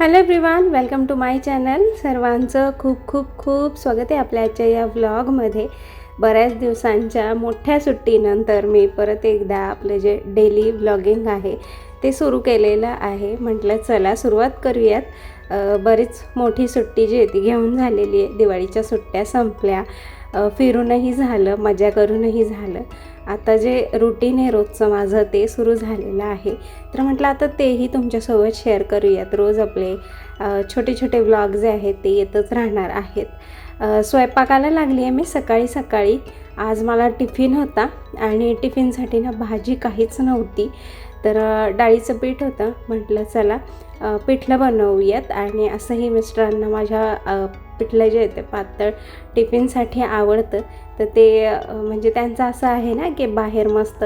Hello everyone welcome to my channel सर्वांचं खूप खूप खूप स्वागत आहे आपल्या आजच्या या व्लॉगमध्ये बऱ्याच दिवसांच्या मोठ्या सुट्टीनंतर मी परत एकदा आपलं जे डेली व्लॉगिंग आहे ते सुरू केलेलं आहे. म्हटलं चला सुरुवात करूयात. बरीच मोठी सुट्टी जी आहे ती घेऊन झालेली आहे. दिवाळीच्या सुट्ट्या संपल्या. फिरूनही झालं मजा करूनही झालं. आता जे रुटीन आहे रोजचं माझं ते सुरू झालेलं आहे. तर म्हटलं आता तेही तुमच्यासोबत शेअर करूयात. रोज आपले छोटे छोटे व्लॉग जे आहेत ते येतच राहणार आहेत. स्वयंपाकाला लागली आहे मी सकाळी सकाळी. आज मला टिफिन होता आणि टिफिनसाठी ना भाजी काहीच नव्हती. तर डाळीचं पीठ होतं. म्हटलं चला पिठलं बनवूयात आणि असंही मिस्टरांना माझ्या पिठलं जे आहे ते पातळ टिफिनसाठी आवडतं. तर ते म्हणजे त्यांचं असं आहे ना की बाहेर मस्त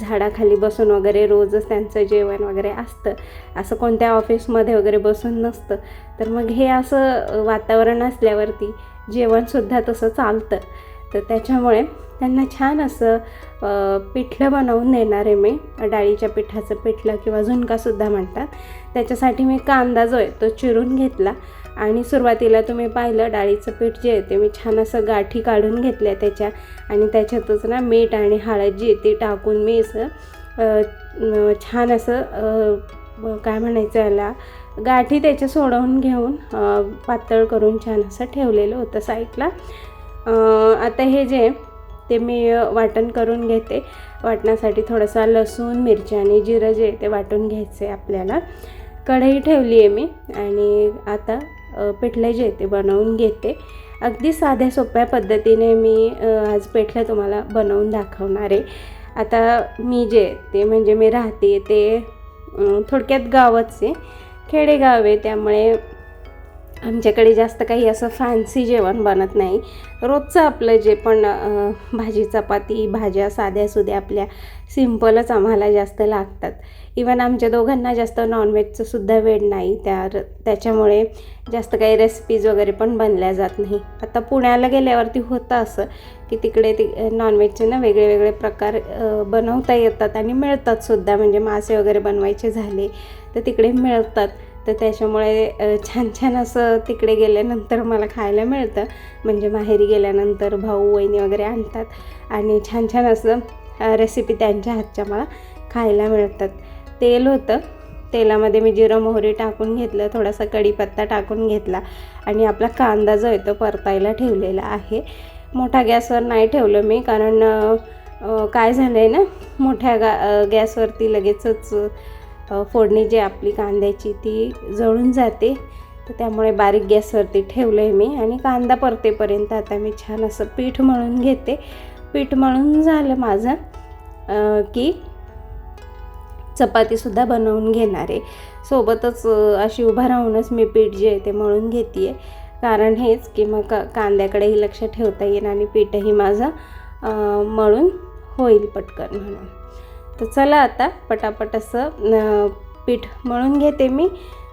झाडाखाली बसून वगैरे रोजच त्यांचं जेवण वगैरे असतं. असं कोणत्या ऑफिसमध्ये वगैरे बसून नसतं. तर मग हे असं वातावरण असल्यावरती जेवणसुद्धा तसं चालतं. तर त्याच्यामुळे त्यांना छान असं पिठलं बनवून देणार आहे मी. डाळीच्या पिठाचं पिठलं किंवा झुणकासुद्धा म्हणतात. त्याच्यासाठी मी कांदा जो आहे तो चिरून घेतला. आणि सुरुवातीला तुम्ही पाहिलं डाळीचं पीठ जे आहे ते मी छान असं गाठी काढून घेतल्या त्याच्या. आणि त्याच्यातच ना मीठ आणि हळद जी आहे ती टाकून मी असं छान असं काय म्हणायचं याला गाठी त्याच्या सोडवून घेऊन पातळ करून छान असं ठेवलेलं होतं साईडला. आता हे जे आहे ते मी वाटण करून घेते. वाटण्यासाठी थोडासा लसूण मिरची आणि जिरं जे आहे ते वाटून घ्यायचं आहे आपल्याला. कढई ठेवली आहे मी आणि आता पिठलं जे ते बनवून घेते. अगदी साध्या सोप्या पद्धतीने मी आज पेठलं तुम्हाला बनवून दाखवणार आहे. आता मी जे ते म्हणजे मी राहते ते थोडक्यात गावच आहे. खेडेगाव आहे त्यामुळे आमच्याकडे जास्त काही असं फॅन्सी जेवण बनत नाही. रोजचं आपलं जे पण भाजी चपाती भाज्या साध्या सुध्या आपल्या सिम्पलच आम्हाला जास्त लागतात. इवन आमच्या दोघांना जास्त नॉनव्हेजचं सुद्धा वेळ नाही. त्या त्याच्यामुळे जास्त काही रेसिपीज वगैरे पण बनल्या जात नाही. आता पुण्याला गेल्यावरती होतं असं की तिकडे ती नॉनव्हेजचे ना वेगळे वेगळे प्रकार बनवता येतात आणि मिळतात सुद्धा. म्हणजे मासे वगैरे बनवायचे झाले तर तिकडे मिळतात. तर त्याच्यामुळे छान छान असं तिकडे गेल्यानंतर मला खायला मिळतं. म्हणजे माहेरी गेल्यानंतर भाऊ वहिनी वगैरे आणतात आणि छान छान असं रेसिपी त्यांच्या हातच्या मला खायला मिळतात. तेल होतं. तेलामध्ये मी जिरं मोहरी टाकून घेतलं थोडासा कढीपत्ता टाकून घेतला आणि आपला कांदा जो आहे तो परतायला ठेवलेला आहे. मोठा गॅसवर नाही ठेवलं मी कारण काय झालं आहे ना मोठ्या गा गॅसवरती लगेचच फोडणी जी आपली कांद्याची ती जळून जाते. तर त्यामुळे बारीक गॅसवरती ठेवलं आहे मी आणि कांदा परतेपर्यंत आता मी छान असं पीठ मळून घेते. पीठ मळून झालं माझं की चपातीसुद्धा बनवून घेणार आहे. सोबतच अशी उभा राहूनच मी पीठ जे आहे ते मळून घेते आहे कारण हेच की मग का कांद्याकडेही लक्ष ठेवता येईल आणि पीठही माझं मळून होईल पटकन म्हणून. तर चला आता पटापट असं पीठ मळून घेते मी.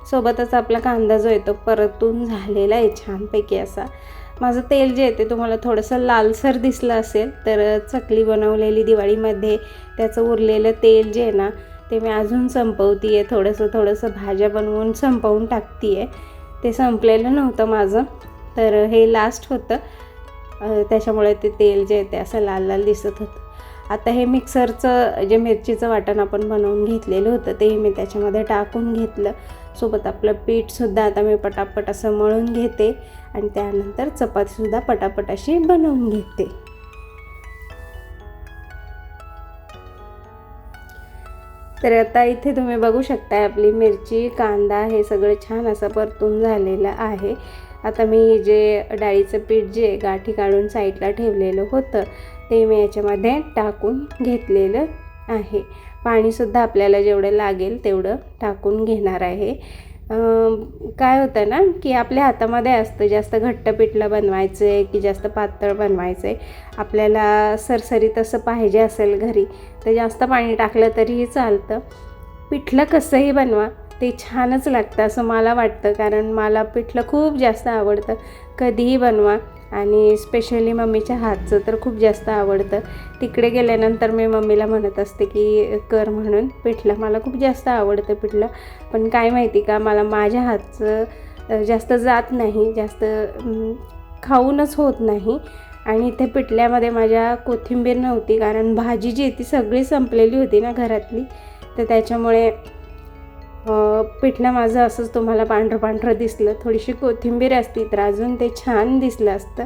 सोबतच आपला कांदा जो येतो परतून झालेला आहे छानपैकी असा. माझं तेल जे येते तुम्हाला थोडंसं लालसर दिसलं असेल तर चकली बनवलेली दिवाळीमध्ये त्याचं उरलेलं तेल जे आहे ना ते मी अजून संपवती आहे थोडंसं थोडंसं भाज्या बनवून संपवून टाकती आहे ते संपलेलं नव्हतं माझं तर हे लास्ट होतं. त्याच्यामुळे ते तेल जे आहे ते असं लाल लाल दिसत होतं. आता हे मिक्सरचं जे मिरचीचं वाटण आपण बनवून घेतलेलं होतं तेही मी त्याच्यामध्ये टाकून घेतलं. सोबत आपलं पीठसुद्धा आता मी पटापट असं मळून घेते आणि त्यानंतर चपातीसुद्धा पटापट अशी बनवून घेते. तर आता इथे तुम्ही बघू शकता आपली मिरची कांदा हे सगळं छान असं परतून झालेलं आहे. आता मी जे डाळीचं पीठ जे गाठी काढून साईडला ठेवलेलं होतं ते मी याच्यामध्ये टाकून घेतलेलं आहे. पाणीसुद्धा आपल्याला जेवढं लागेल तेवढं टाकून घेणार आहे. काय होतं ना की आपल्या हातामध्ये असतं जास्त घट्ट पिठलं बनवायचं आहे की जास्त पातळ बनवायचं आहे. आपल्याला सरसरी तसं पाहिजे असेल घरी तर जास्त पाणी टाकलं तरीही चालतं. पिठलं कसंही बनवा ते छानच लागतं असं मला वाटतं कारण मला पिठलं खूप जास्त आवडतं. कधीही बनवा आणि स्पेशली मम्मीच्या हातचं तर खूप जास्त आवडतं. तिकडे गेल्यानंतर मी मम्मीला म्हणत असते की कर म्हणून पिठलं मला खूप जास्त आवडतं पिठलं. पण काय माहिती का मला माझ्या हातचं जास्त जात नाही जास्त खाऊनच होत नाही. आणि इथे पिठल्यामध्ये माझ्या कोथिंबीर नव्हती कारण भाजी जी ती सगळी संपलेली होती ना घरातली. तर त्याच्यामुळे पिठलं माझं असंच तुम्हाला पांढरं पांढरं दिसलं. थोडीशी कोथिंबीर असती तर अजून ते छान दिसलं असतं.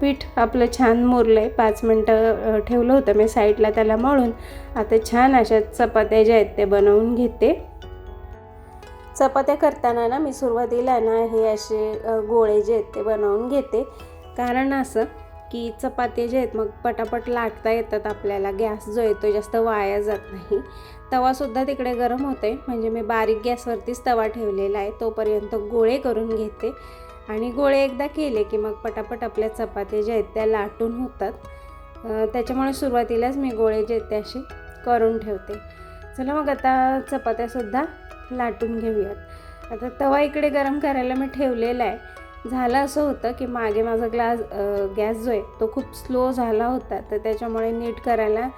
पीठ आपलं छान मुरलं आहे पाच मिनटं ठेवलं होतं मी साईडला त्याला मळून. आता छान अशा चपात्या ज्या आहेत ते बनवून घेते. चपात्या करताना ना मी सुरुवातीला ना हे असे गोळे जे आहेत ते बनवून घेते. कारण असं की चपात्या जे आहेत मग पटापट लाटता येतात आपल्याला. गॅस जो आहे तो जास्त वाया जात नाही. तवासुद्धा तिकडे गरम होते म्हणजे मी बारीक गॅसवरतीच तवा ठेवलेला आहे. तोपर्यंत गोळे करून घेते. आणि गोळे एकदा केले की मग पटापट आपल्या चपात्या ज्या आहेत त्या लाटून होतात. त्याच्यामुळे सुरुवातीलाच मी गोळे जे आहेत ते असे करून ठेवते. चला मग आता चपात्यासुद्धा लाटून घेऊयात. आता तवा इकडे गरम करायला मी ठेवलेला आहे. झालं असं होतं की मागे माझा ग्लास गॅस जो आहे तो खूप स्लो झाला होता. तर त्याच्यामुळे नीट करायला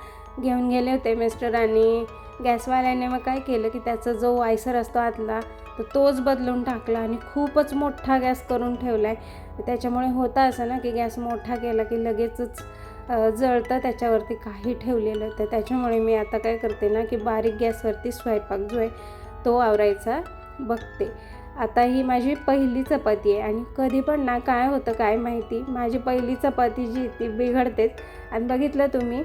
घेऊन गेले होते मिस्टर आणि गॅसवाल्याने मग काय केलं की त्याचा जो वायसर असतो आतला तर तोच बदलून टाकला आणि खूपच मोठा गॅस करून ठेवला आहे त्याच्यामुळे होतं असं ना की गॅस मोठा केला की लगेचच जळतं. त्याच्यावरती काही ठेवलेलं तर त्याच्यामुळे मी आता काय करते ना की बारीक गॅसवरती स्वयंपाक जो आहे तो आवरायचा बघते. आता ही माझी पहिली चपाती आहे आणि कधी पण ना काय होतं काय माहिती माझी पहिली चपाती जी आहे ती बिघडतेच. आणि बघितलं तुम्ही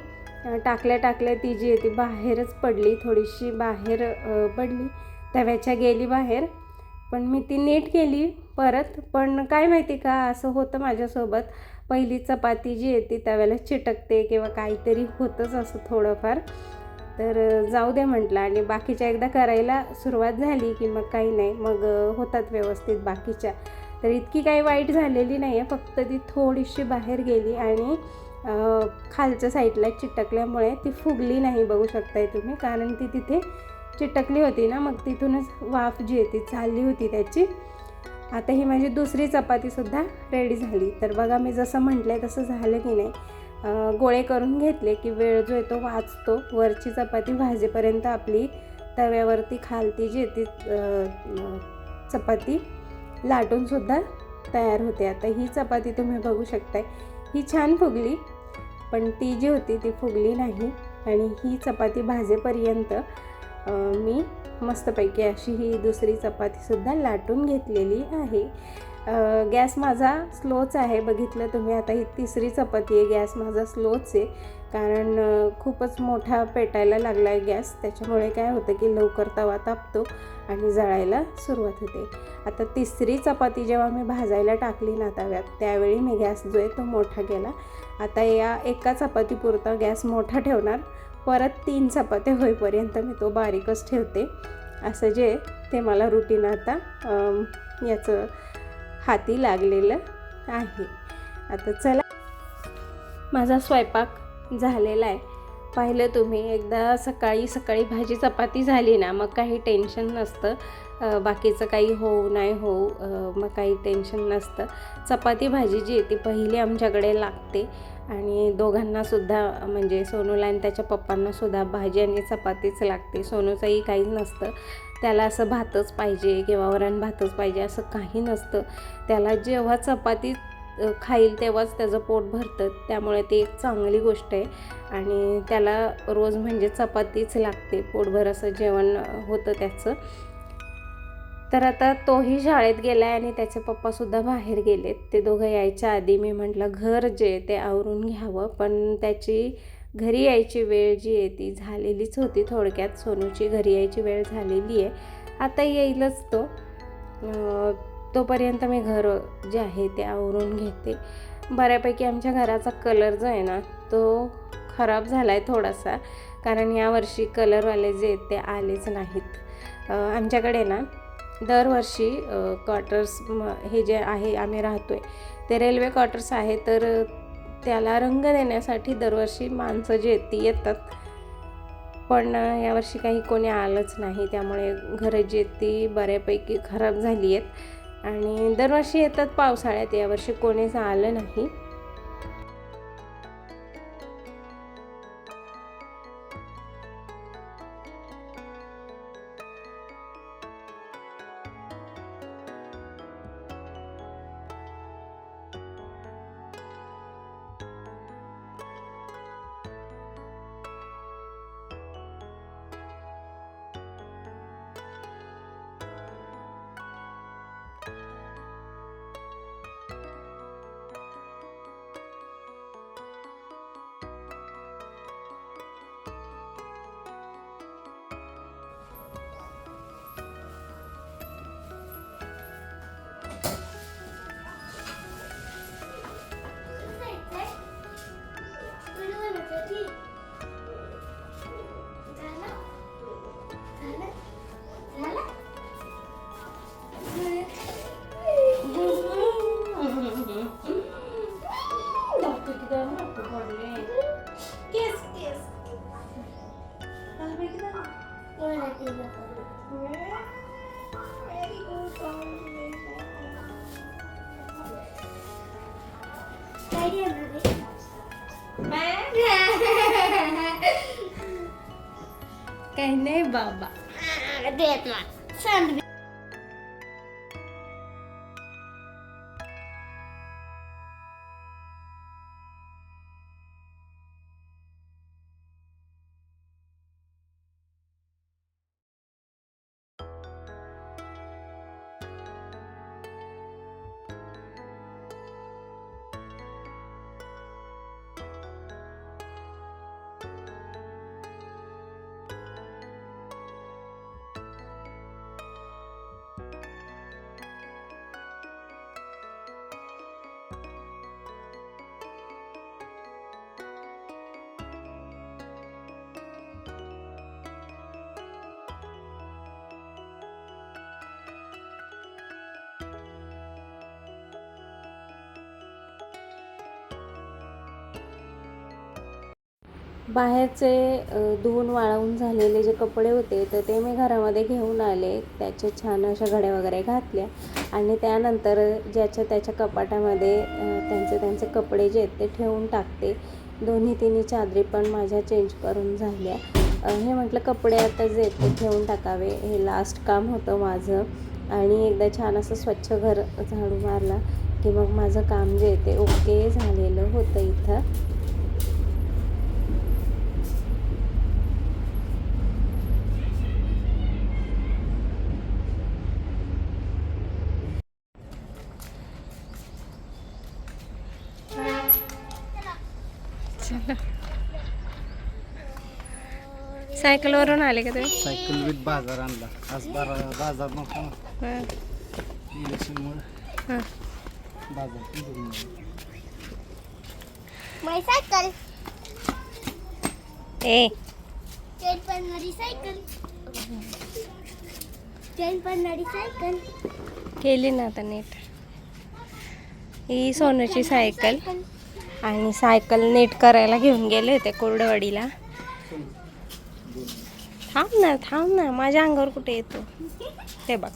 टाकल्या टाकल्या ती जी आहे ती बाहेरच पडली थोडीशी बाहेर पडली तव्याच्या गेली बाहेर. पण मी ती नीट केली परत पण काय माहिती का असं होतं माझ्यासोबत. पहिली चपाती जी आहे ती तव्याला चिटकते किंवा काहीतरी होतंच असं थोडंफार. तर जाऊ दे म्हटलं आणि बाकीच्या एकदा करायला सुरुवात झाली की मग काही नाही. मग होतात व्यवस्थित बाकीच्या. तर इतकी काही वाईट झालेली नाही आहे फक्त ती थोडीशी बाहेर गेली आणि खालच्या साईडला चिटकल्यामुळे ती फुगली नाही बघू शकताय तुम्ही. कारण ती तिथे चिटकली होती ना मग तिथूनच वाफ जी आहे ती चालली होती त्याची. आता ही माझी दुसरी चपातीसुद्धा रेडी झाली. तर बघा मी जसं म्हटलं आहे तसं झालं की नाही. गोळे करून घेतले की वेळ जो आहे तो वाचतो. वरची चपाती भाजेपर्यंत आपली तव्यावरती खालती जी ती चपाती लाटूनसुद्धा तयार होते. आता ही चपाती तुम्ही बघू शकताय. ही छान फुगली पण ती जी होती ती फुगली नाही. आणि ही चपाती भाजेपर्यंत मी मस्तपैकी अशी ही दुसरी चपातीसुद्धा लाटून घेतलेली आहे. गॅस माझा स्लोच आहे बघितलं तुम्ही आता ही तिसरी चपाती आहे गॅस माझा स्लोच आहे कारण खूपच मोठा पेटायला लागला आहे गॅस त्याच्यामुळे काय होतं की लवकर तवा तापतो आणि जळायला सुरुवात होते. आता तिसरी चपाती जेव्हा मी भाजायला टाकली ना तव्यात त्यावेळी मी गॅस जो आहे तो मोठा केला. आता या एका चपातीपुरता गॅस मोठा ठेवणार परत तीन चपात्या होईपर्यंत मी तो बारीकच ठेवते. असं जे ते मला रुटीन आता. याचं हाती लागलेलं आहे. आता चला. माझा स्वयंपाक झालेला आहे. पाहिलं तुम्ही एकदा सकाळी सकाळी भाजी चपाती झाली ना मग काही टेन्शन नसतं. बाकीचं काही होऊ नाही होऊ मग काही टेन्शन नसतं. चपाती भाजी जी आहे ती पहिली आमच्याकडे लागते. आणि दोघांनासुद्धा म्हणजे सोनूला आणि त्याच्या पप्पांनासुद्धा भाजी आणि चपातीच लागते. सोनूचंही काही नसतं. त्याला असं भातच पाहिजे किंवा वरण भातच पाहिजे असं काही नसतं. त्याला जेव्हा चपाती खाईल तेव्हाच त्याचं पोट भरतं. त्यामुळे ती एक चांगली गोष्ट आहे. आणि त्याला रोज म्हणजे चपातीच लागते. पोटभर असं जेवण होतं त्याचं. तर आता तोही शाळेत गेला आहे आणि त्याचे पप्पासुद्धा बाहेर गेलेत. ते दोघं यायच्या आधी मी म्हटलं घर जे आहे ते आवरून घ्यावं. पण त्याची घरी यायची वेळ जी आहे ती झालेलीच होती थोडक्यात. सोनूची घरी यायची वेळ झालेली आहे. आता येईलच तो. तोपर्यंत मी घर जे आहे ते आवरून घेते. बऱ्यापैकी आमच्या घराचा कलर जो आहे ना तो खराब झाला आहे थोडासा. कारण यावर्षी कलरवाले जे आहेत ते आलेच नाहीत. आमच्याकडे ना दरवर्षी क्वार्टर्स हे जे आहे आम्ही राहतो आहे ते रेल्वे क्वार्टर्स आहे तर त्याला रंग देण्यासाठी दरवर्षी माणसं जे ती येतात. पण यावर्षी काही कोणी आलंच नाही त्यामुळे घरं जे ती बऱ्यापैकी खराब झाली आहेत. आणि दरवर्षी येतात पावसाळ्यात यावर्षी कोणीच आलं नाही. बाहेरचे धुवून वाळवून झालेले जे कपडे होते तर ते मी घरामध्ये घेऊन आले. त्याचे छान अशा घड्या वगैरे घातल्या. आणि त्यानंतर ज्याच्या त्याच्या कपाटामध्ये त्यांचे त्यांचे कपडे जे आहेत ते ठेवून टाकते. दोन्ही तिन्ही चादरी पण माझ्या चेंज करून झाल्या. हे म्हटलं कपडे आता जे आहेत ते ठेवून टाकावे. हे लास्ट काम होतं माझं. आणि एकदा छान असं स्वच्छ घर झाडू मारला की मग माझं काम जे आहे ते ओके झालेलं होतं इथं. सायकलवरून आले का तुम्ही? सायकल विथ बाजार आणला. आज बारा बाजार नव्हता. ना हां इलेक्शनमुळे हां. बाजार पण सायकल ए. सायकल सायकल केली ना आता नीट. ही सोनूची सायकल आणि सायकल नीट करायला घेऊन गेले होते कुर्डवाडीला. थांब ना थांब ना. माझ्या अंगावर कुठे येतो? ते बघ.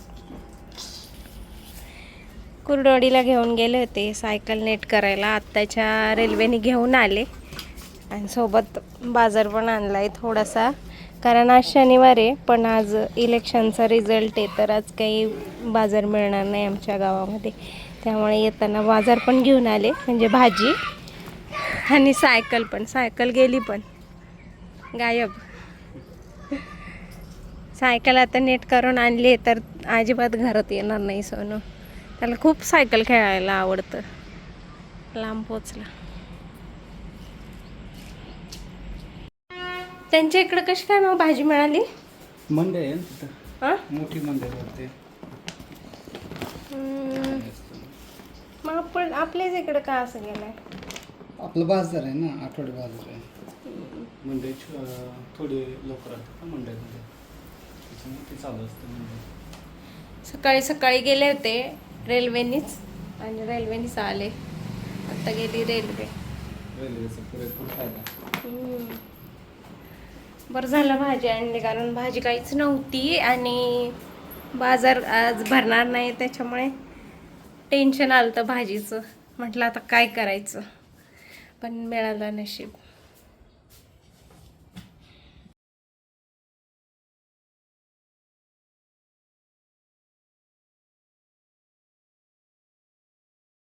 कुरडोडीला घेऊन गेले होते सायकल नेट करायला. आत्ताच्या रेल्वेने घेऊन आले. आणि सोबत बाजार पण आणला आहे थोडासा. कारण आज शनिवार आहे पण आज इलेक्शनचा रिझल्ट आहे तर आज काही बाजार मिळणार नाही आमच्या गावामध्ये. त्यामुळे येताना बाजार पण घेऊन आले म्हणजे भाजी आणि सायकल पण. सायकल गेली पण. गायब. सायकल आता नीट करून आणली तर अजिबात घरात येणार नाही सोनू. त्याला खूप सायकल खेळायला आवडतं. लांब पोचला. त्यांच्या इकडं कशी काय मग भाजी मिळाली? मंडई आहे ना तिथं. हां? मोठी मंडई भरते. मग आपण आपल्याच इकडं का असं गेलंय? आपलं बाजार आहे ना आठवडे बाजार आहे. मंडई अं, थोडी लोक राहतात ना मंडईमध्ये? त्याच्यामुळे ते चालू असतं सकाळी सकाळी गेले होते रेल्वेनीच आणि रेल्वेनीच आले. आता गेली रेल्वे. रेल्वेचा पुरेपूर फायदा हम्म. बरं झालं भाजी आणली कारण भाजी काहीच नव्हती आणि बाजार आज भरणार नाही त्याच्यामुळे टेन्शन आलं होतं भाजीचं. म्हटलं आता काय करायचं? पण मिळालं नशीब.